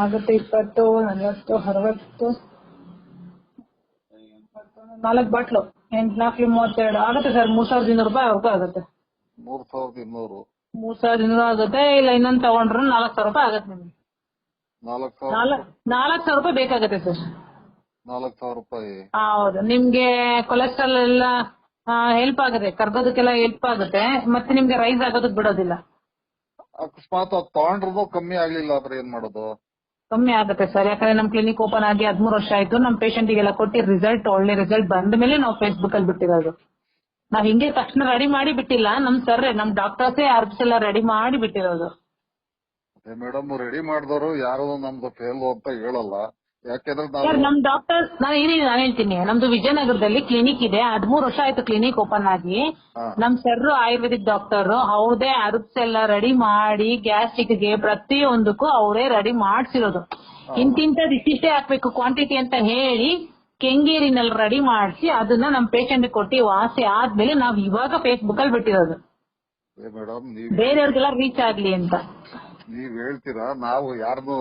ಆಗುತ್ತೆ ಇಪ್ಪತ್ತು ನಲವತ್ತು ಅರವತ್ತು. ನಾಲ್ಕು ಬಾಟ್ಲು ಎಂಟು ನಾಲ್ಕು ಮೂವತ್ತೆರಡು. ಆಗುತ್ತೆ ಸರ್ ಮೂರ್ ಸಾವಿರದ ಇನ್ನೂರು ರೂಪಾಯಿ ಅವ್ರಿಗೂ ಆಗುತ್ತೆ. ಮೂರ್ ಸಾವಿರದ ಇನ್ನೂರು. ಮೂರ್ ಸಾವಿರದ ಇನ್ನೂರು ಆಗುತ್ತೆ ಇಲ್ಲ ಇನ್ನೊಂದು ತಗೊಂಡ್ರೆ ನಾಲ್ಕು ಸಾವಿರ ರೂಪಾಯಿ ಆಗುತ್ತೆ ನಿಮ್ಗೆ. ನಾಲ್ಕ್ ಸಾವಿರ ನಾಲ್ಕು ಸಾವಿರ ರೂಪಾಯಿ ಬೇಕಾಗುತ್ತೆ ಸರ್. ನಾಲ್ಕು ಸಾವಿರ ರೂಪಾಯಿ. ಹೌದು. ನಿಮ್ಗೆ ಕೊಲೆಸ್ಟ್ರಾಲ್ ಎಲ್ಲ ಹೆಲ್ಪ್ ಆಗುತ್ತೆ ಕರ್ಗೋದಕ್ಕೆಲ್ಲ ಹೆಲ್ಪ್ ಆಗುತ್ತೆ ಮತ್ತೆ ನಿಮ್ಗೆ ರೈಸ್ ಆಗೋದಕ್ಕೆ ಬಿಡೋದಿಲ್ಲ. ಅಕಸ್ಮಾತ್ ಅದ್ ತಗೊಂಡ್ರದು ಕಮ್ಮಿ ಆಗ್ಲಿಲ್ಲ ಅಂದ್ರೆ ಏನ್ ಮಾಡೋದು? ಕಮ್ಮಿ ಆಗುತ್ತೆ ಸರ್. ಯಾಕಂದ್ರೆ ನಮ್ ಕ್ಲಿನಿಕ್ ಓಪನ್ ಆಗಿ ಹದಿಮೂರು ವರ್ಷ ಆಯ್ತು. ನಮ್ patient ಗೆಲ್ಲ ಕೊಟ್ಟಿ ರಿಸಲ್ಟ್ ಒಳ್ಳೆ ರಿಸಲ್ಟ್ ಬಂದ ಮೇಲೆ ನಾವು ಫೇಸ್ಬುಕ್ ಅಲ್ಲಿ ಬಿಟ್ಟಿರೋದು. ನಾವ್ ಹಿಂಗೆ ತಕ್ಷಣ ರೆಡಿ ಮಾಡಿ ಬಿಟ್ಟಿಲ್ಲ. ನಮ್ ಸರ್ ನಮ್ ಡಾಕ್ಟರ್ಸೇ ಅರ್ಬ್ಸ್ ಎಲ್ಲ ರೆಡಿ ಮಾಡಿ ಬಿಟ್ಟಿರೋದು. ಮೇಡಮ್ ರೆಡಿ ಮಾಡಿದವರು ಯಾರು ನಮ್ದು ಫೇಲ್ ಅಂತ ಹೇಳಲ್ಲ. ಯಾಕೆಂದ್ರೆ ಸರ್ ನಾವು ನಮ್ ಡಾಕ್ಟರ್ ನಾನು ಏನೇ ನಾನು ಹೇಳ್ತೀನಿ. ನಮ್ದು ವಿಜಯನಗರದಲ್ಲಿ ಕ್ಲಿನಿಕ್ ಇದೆ. ಹದಿಮೂರು ವರ್ಷ ಆಯ್ತು ಕ್ಲಿನಿಕ್ ಓಪನ್ ಆಗಿ. ಹಾ. ನಮ್ ಸರ್ ಆಯುರ್ವೇದಿಕ್ ಡಾಕ್ಟರ್ ಅವ್ರದೇ ಅರ್ಬ್ಸ್ ಎಲ್ಲ ರೆಡಿ ಮಾಡಿ ಗ್ಯಾಸ್ಟ್ರಿಕ್ಗೆ ಪ್ರತಿಯೊಂದಕ್ಕೂ ಅವರೇ ರೆಡಿ ಮಾಡ್ಸಿರೋದು. ಇಂತಿಂತದ್ ಇಷ್ಟಿಷ್ಟೇ ಹಾಕ್ಬೇಕು ಕ್ವಾಂಟಿಟಿ ಅಂತ ಹೇಳಿ ಕೆಂಗೇರಿನಲ್ಲಿ ರೆಡಿ ಮಾಡಿಸಿ ಅದನ್ನ ನಮ್ ಪೇಷಂಟ್ ಕೊಟ್ಟು ವಾಸಿ ಆದ್ಮೇಲೆ ನಾವ್ ಇವಾಗ ಫೇಸ್ಬುಕ್ ಅಲ್ಲಿ ಬಿಟ್ಟಿರೋದು. ಮೇಡಮ್ ನೀವ್ ಬೇರೆಯವ್ರಿಗೆಲ್ಲ ರೀಚ್ ಆಗ್ಲಿ ಅಂತ. ನೀವ್ ಹೇಳ್ತೀರಾ? ನಾವು ಯಾರ್ದು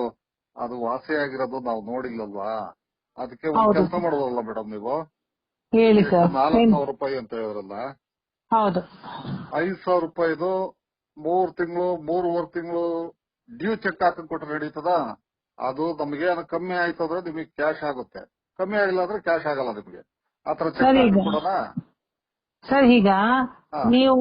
ಅದು ವಾಸಿಯಾಗಿರೋದು ನಾವು ನೋಡಿಲ್ಲಲ್ವಾ? ಅದಕ್ಕೆ ಒಂದು. ಕೆಲಸ ಮಾಡೋದಲ್ಲ ಮೇಡಮ್ ನೀವು? ಹೇಳಿ ಸರ್. ನಾಲ್ಕು ಸಾವಿರ ರೂಪಾಯಿ ಅಂತ ಹೇಳಿದ್ರಲ್ಲ? ಹೌದು. ಐದ್ ಸಾವಿರ ರೂಪಾಯಿದು ಮೂರ್ ತಿಂಗಳು ಮೂರುವರೆ ತಿಂಗಳು ಡ್ಯೂ ಚೆಕ್ ಹಾಕಿ ಕೊಟ್ರೆ ನಡೀತದ? ಅದು ನಮ್ಗೆ ಏನೋ ಕಮ್ಮಿ ಆಯ್ತು ಅಂದ್ರೆ ನಿಮಗೆ ಕ್ಯಾಶ್ ಆಗುತ್ತೆ. ಕಮ್ಮಿ ಆಗಿಲ್ಲ ಅಂದ್ರೆ ಕ್ಯಾಶ್ ಆಗಲ್ಲ ನಿಮ್ಗೆ. ಆತರ ಚೆಕ್ ಕೊಡೋಣ. ಸರ್ ಈಗ ನೀವು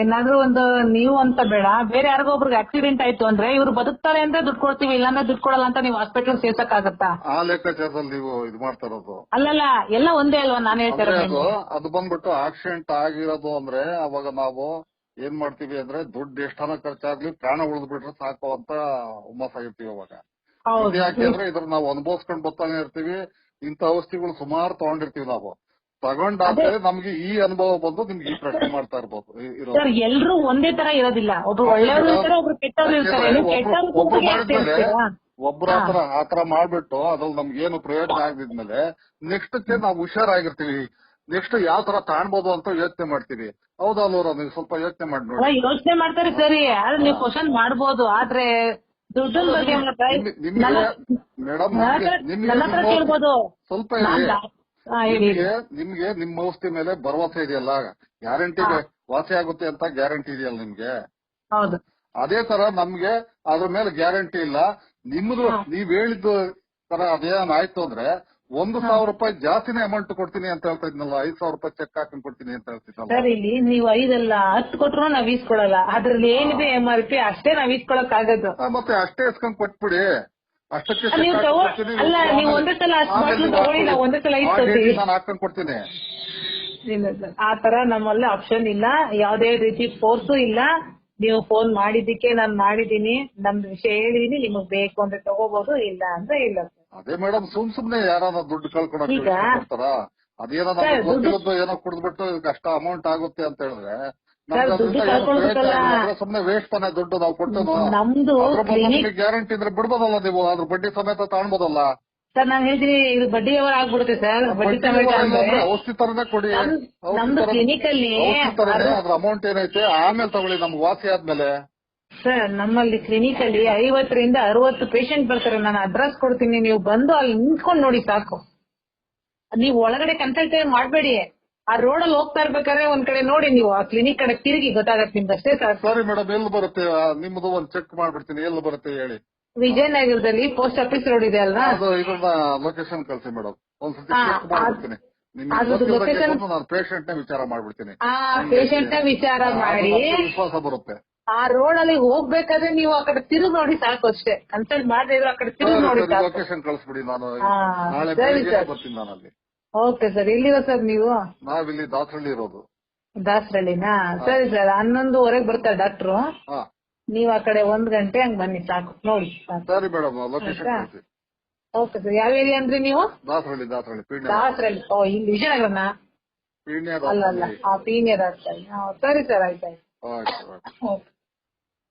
ಏನಾದ್ರು ಒಂದು ನೀವು ಅಂತ ಬೇಡ ಬೇರೆ ಯಾರಿಗೋ ಒಬ್ರಿಗೆ ಆಕ್ಸಿಡೆಂಟ್ ಆಯ್ತು ಅಂದ್ರೆ ಇವ್ರು ಬದುಕ್ತಾರೆ ಅಂದ್ರೆ ದುಡ್ಡು ಕೊಡ್ತೀವಿ ಇಲ್ಲಾಂದ್ರೆ ದುಡ್ಡು ಕೊಡಲ್ಲ ಅಂತ ನೀವು ಹಾಸ್ಪಿಟಲ್ ಸೇರ್ಸಕ್ ಆಗತ್ತಾ ಆ ಲೆಕ್ಕಾಚಾರದಲ್ಲಿ ನೀವು ಇದು ಮಾಡ್ತಾ ಇರೋದು. ಅಲ್ಲಲ್ಲ ಎಲ್ಲ ಒಂದೇ ಅಲ್ವಾ ನಾನು ಹೇಳ್ತಾರೆ ಅಂದ್ರೆ ಅದು ಅದು ಬಂದ್ಬಿಟ್ಟು ಆಕ್ಸಿಡೆಂಟ್ ಆಗಿರೋದು ಅಂದ್ರೆ ಅವಾಗ ನಾವು ಏನ್ ಮಾಡ್ತೀವಿ ಅಂದ್ರೆ ದುಡ್ಡು ಎಷ್ಟನ ಖರ್ಚಾಗ್ಲಿ ಪ್ರಾಣ ಉಳಿದ್ಬಿಟ್ರೆ ಸಾಕು ಅಂತ ಹುಮ್ಮಸ್ ಆಗಿರ್ತೀವಿ ಅವಾಗ. ಹೌದು. ಇದು ಯಾಕೆ ಅಂದ್ರೆ ಇದ್ರ ನಾವು ಅನುಭವಿಸ್ಕೊಂಡ್ ಬರ್ತಾನೆ ಇರ್ತೀವಿ ಇಂತ ಔಷಧಿಗಳು ಸುಮಾರು ತಗೊಂಡಿರ್ತೀವಿ ನಾವು. ತಗೊಂಡಾದ್ಮೇಲೆ ನಮ್ಗೆ ಈ ಅನುಭವ ಬಂದು ನಿಮ್ಗೆ ಈ ಪ್ರಶ್ನೆ ಮಾಡ್ತಾ ಇರ್ಬೋದು. ಸರ್ ಎಲ್ರು ಒಂದೇ ತರ ಇರೋದಿಲ್ಲ. ಒಬ್ರು ಒಳ್ಳೆಯವರು ಇರ್ತಾರೆ ಒಬ್ರು ಕೆಟ್ಟವ್ರು ಇರ್ತಾರೆ. ನೀವು ಕೆಟ್ಟವ್ರು ಒಬ್ರು ಮಾಡಿದ್ಮೇಲೆ ಆತರ ಆತರ ಮಾಡ್ಬಿಟ್ಟು ಅದ್ರಲ್ಲಿ ನಮ್ಗೆ ಏನು ಪ್ರಯೋಜನ ಆಗಿದ್ಮೇಲೆ ನೆಕ್ಸ್ಟ್ ನಾವು ಹುಷಾರಾಗಿರ್ತೀವಿ. ನೆಕ್ಸ್ಟ್ ಯಾವ ತರ ತಾಣ್ಬೋದು ಅಂತ ಯೋಚನೆ ಮಾಡ್ತೀವಿ. ಹೌದಾ ಅಲ್ವರ ನೀವು ಸ್ವಲ್ಪ ಯೋಚನೆ ಮಾಡಿ ನೋಡಿ. ಅಲ್ಲ ಯೋಚನೆ ಮಾಡ್ತಾರೆ ಸರಿ. ಆದ್ರೆ ನೀವು ಕ್ವಶನ್ ಮಾಡ್ಬೋದು. ಆದ್ರೆ ದುಡ್ಡಿನ ಬಗ್ಗೆ ಮೇಡಮ್ ಸ್ವಲ್ಪ ನಿಮ್ಗೆ ನಿಮ್ಗೆ ನಿಮ್ಮ ಔಷಧಿ ಮೇಲೆ ಭರವಸೆ ಇದೆಯಲ್ಲ ಗ್ಯಾರಂಟಿ ವಾಸಿ ಆಗುತ್ತೆ ಅಂತ ಗ್ಯಾರಂಟಿ ಇದೆಯಲ್ಲ ನಿಮ್ಗೆ? ಹೌದು. ಅದೇ ತರ ನಮ್ಗೆ ಅದ್ರ ಮೇಲೆ ಗ್ಯಾರಂಟಿ ಇಲ್ಲ. ನಿಮ್ದು ನೀವ್ ಹೇಳಿದ ತರ ಅದೇನ್ ಆಯ್ತು ಅಂದ್ರೆ ಒಂದು ಸಾವಿರ ರೂಪಾಯಿ ಜಾಸ್ತಿನೇ ಅಮೌಂಟ್ ಕೊಡ್ತೀನಿ ಅಂತ ಹೇಳ್ತಾ ಇದ್ನಲ್ಲ ಐದ್ ಸಾವಿರ ರೂಪಾಯಿ ಚೆಕ್ ಹಾಕೊಂಡ್ ಕೊಡ್ತೀನಿ ಅಂತ ಹೇಳ್ತಿದ್ನಲ್ಲ ಸರ್ ಇಲ್ಲಿ ನೀವು ಐದಲ್ಲ ಹತ್ತು ಕೊಟ್ರು ನಾವ್ ಈಸ್ಕೊಳಲ್ಲ. ಅದ್ರಲ್ಲಿ ಏನಿದೆ ಎಂ ಆರ್ ಪಿ ಅಷ್ಟೇ ನಾವ್ ಈಸ್ಕೊಳಕ್ ಆಗೋದು ಆ, ಮತ್ತೆ ಅಷ್ಟೇ ಇಸ್ಕೊಂಡ್ ಕೊಟ್ಬಿಡಿ. ಅಷ್ಟಕ್ಕೆ. ಅಲ್ಲ, ನೀವು ಒಂದೇ ಸಲ ಅಷ್ಟು ಆಮೇಲೆ ಬಾಟ್ಲು ತಗೊಳ್ಳಿ, ನಾವು ಒಂದೇ ಸಲ ಇಸ್ಕೊತೀವಿ. ನಾನು ಹಾಕೊಂಡ್ ಕೊಡ್ತೀನಿ ಆ ತರ ನಮ್ಮಲ್ಲಿ ಆಪ್ಷನ್ ಇಲ್ಲ ಯಾವ್ದೇ ರೀತಿ ಫೋರ್ಸು ಇಲ್ಲ ನೀವು ಫೋನ್ ಮಾಡಿದ್ದಕ್ಕೆ ನಾನು ಮಾಡಿದೀನಿ ನಮ್ ವಿಷಯ ಹೇಳಿದೀನಿ ನಿಮಗ್ ಬೇಕು ಅಂದ್ರೆ ತಗೋಬಹುದು ಇಲ್ಲ ಅಂದ್ರೆ ಇಲ್ಲ ಅದೇ ಮೇಡಮ್ ಸುಮ್ ಸುಮ್ನೆ ಯಾರಾದ್ರೂ ದುಡ್ಡು ಕಳ್ಕೊಳಕ್ ಅದೇನೋ ಏನೋ ಕುಡಿದ್ಬಿಟ್ಟು ಅಷ್ಟ ಅಮೌಂಟ್ ಆಗುತ್ತೆ ಅಂತ ಹೇಳಿದ್ರೆ. ಸುಮ್ನೆ ವೇಸ್ಟ್ ತಾನೆ ದುಡ್ಡು ನಾವು ಕೊಟ್ಟು ನಮ್ದು ಗ್ಯಾರಂಟಿ ಇದ್ರೆ ಬಿಡ್ಬೋದಲ್ಲ ನೀವು? ಅದ್ರ ಬಡ್ಡಿ ಸಮೇತ ತಗೊಳ್ಬೋದಲ್ಲ ಸರ್ ನಾನು ಹೇಳ್ತೀನಿ ಇದು ಬಡ್ಡಿ ವ್ಯವಹಾರ ಆಗ್ಬಿಡುತ್ತೆ ಸರ್. ಬಡ್ಡಿ ಸಮೇತ ಔಷಧಿ ತರನೇ ಕೊಡಿ. ನಮ್ದು ತರ- ಅಲ್ಲಿ ಅದ್ರ ಅಮೌಂಟ್ ಏನೈತೆ? ಆಮೇಲೆ ತಗೊಳ್ಳಿ ನಮ್ಗೆ ವಾಸಿ ಆದ್ಮೇಲೆ. ಸರ್ ನಮ್ಮಲ್ಲಿ ಕ್ಲಿನಿಕ್ ಅಲ್ಲಿ ಐವತ್ತರಿಂದ ಅರವತ್ತು ಪೇಷಂಟ್ ಬರ್ತಾರೆ. ನಾನು ಅಡ್ರೆಸ್ ಕೊಡ್ತೀನಿ. ನೀವು ಬಂದು ಅಲ್ಲಿ ನಿಂತ್ಕೊಂಡು ನೋಡಿ ಸಾಕು. ನೀವು ಒಳಗಡೆ ಕನ್ಸಲ್ಟ್ ಮಾಡಬೇಡಿ. ಆ ರೋಡ್ ಅಲ್ಲಿ ಹೋಗ್ತಾ ಇರ್ಬೇಕಾದ್ರೆ ಒಂದ್ ಕಡೆ ನೋಡಿ ನೀವು ಆ ಕ್ಲಿನಿಕ್ ಕಡೆ ತಿರುಗಿ ಗೊತ್ತಾಗತ್ತೆ ನಿಮ್ದು ಅಷ್ಟೇ ಸಾಕು. ಸರಿ ಮೇಡಮ್ ಎಲ್ಲಿ ಬರುತ್ತೆ? ಆ, ನಿಮ್ದು ಒಂದ್ ಚೆಕ್ ಮಾಡ್ಬಿಡ್ತೀನಿ ಎಲ್ಲಿ ಬರುತ್ತೆ ಹೇಳಿ. ವಿಜಯನಗರದಲ್ಲಿ ಪೋಸ್ಟ್ ಆಫೀಸ್ ರೋಡ್ ಇದೆ ಅಲ್ವಾ? ಅದು ಇದನ್ನ ಲೊಕೇಶನ್ ಕಳ್ಸಿ ಮೇಡಮ್ ಒಂದ್ಸತಿ ಹಾ, ಚೆಕ್ ಮಾಡ್ಬಿಡ್ತೀನಿ. ನಿಮ್ಗೆ ಅದ್ರದ್ದು ಗೊತ್ತಿರೋ location- ಕೇಸನ್ನು ನಾನು ಪೇಷಂಟ್ನ ವಿಚಾರ ಮಾಡ್ಬಿಡ್ತೀನಿ. ಆ ಪೇಷಂಟ್ನ ವಿಚಾರ ಅದು ಮಾಡಿ. ನಮ್ಗೆ ವಿಶ್ವಾಸ ಬರುತ್ತೆ. ಆ ರೋಡ್ ಅಲ್ಲಿ ಹೋಗ್ಬೇಕಾದ್ರೆ ನೀವು ಆ ಕಡೆ ತಿರುಗಿ ನೋಡಿ ಸಾಕು ಅಷ್ಟೇ. ಕನ್ಸಲ್ಟ್ ಮಾಡದೇ ಇದ್ರೆ ಆ ಕಡೆ ತಿರುಗಿ ನೋಡಿ ಸಾಕು. ಲೊಕೇಶನ್ ಕಳಿಸ್ಬಿಡಿ ನಾನು. ಹಾ, ನಾಳೆ ಸರಿ ಬೆಳಿಗ್ಗೆ ಸರ್. ಬರ್ತೀನಿ ನಾನು ಅಲ್ಲಿ ಓಕೆ ಸರ್ ಎಲ್ಲಿರೋ ಸರ್ ನೀವು? ನಾವಿಲ್ಲಿ ದಾಸರಳ್ಳಿ ಇರೋದು. ದಾಸರಳ್ಳಿನಾ? ಸರಿ ಸರ್ ಹನ್ನೊಂದುವರೆಗೆ ಬರ್ತಾರೆ ಡಾಕ್ಟ್ರು. ನೀವ್ ಆ ಕಡೆ ಒಂದ್ ಗಂಟೆ ಹಂಗ್ ಬನ್ನಿ ಸಾಕು ನೋಡಿ. ಸರಿ ಮೇಡಮ್ ಲೊಕೇಶನ್ ಕಳಿಸಿ. ಓಕೆ ಸರ್ ಯಾವ ಏರಿಯಾ ಅಂದ್ರಿ ನೀವು? ದಾಸರಳ್ಳಿ ದಾಸರಳ್ಳಿ ಪೀಣ್ಯ ದಾಸರಳ್ಳಿ. ಓ ಇಲ್ಲಿ ವಿಜಯನಗರನ? ಪೀಣ್ಯ ಅಲ್ಲ ಅಲ್ಲ. ಆ ಪೀನಿಯರ್ ದಾಸರಳ್ಳಿ. ಸರಿ ಸರ್ ಆಯ್ತಾಯ್ತು. ಆಯ್ತು ಆಯ್ತು. ಓಕೆ.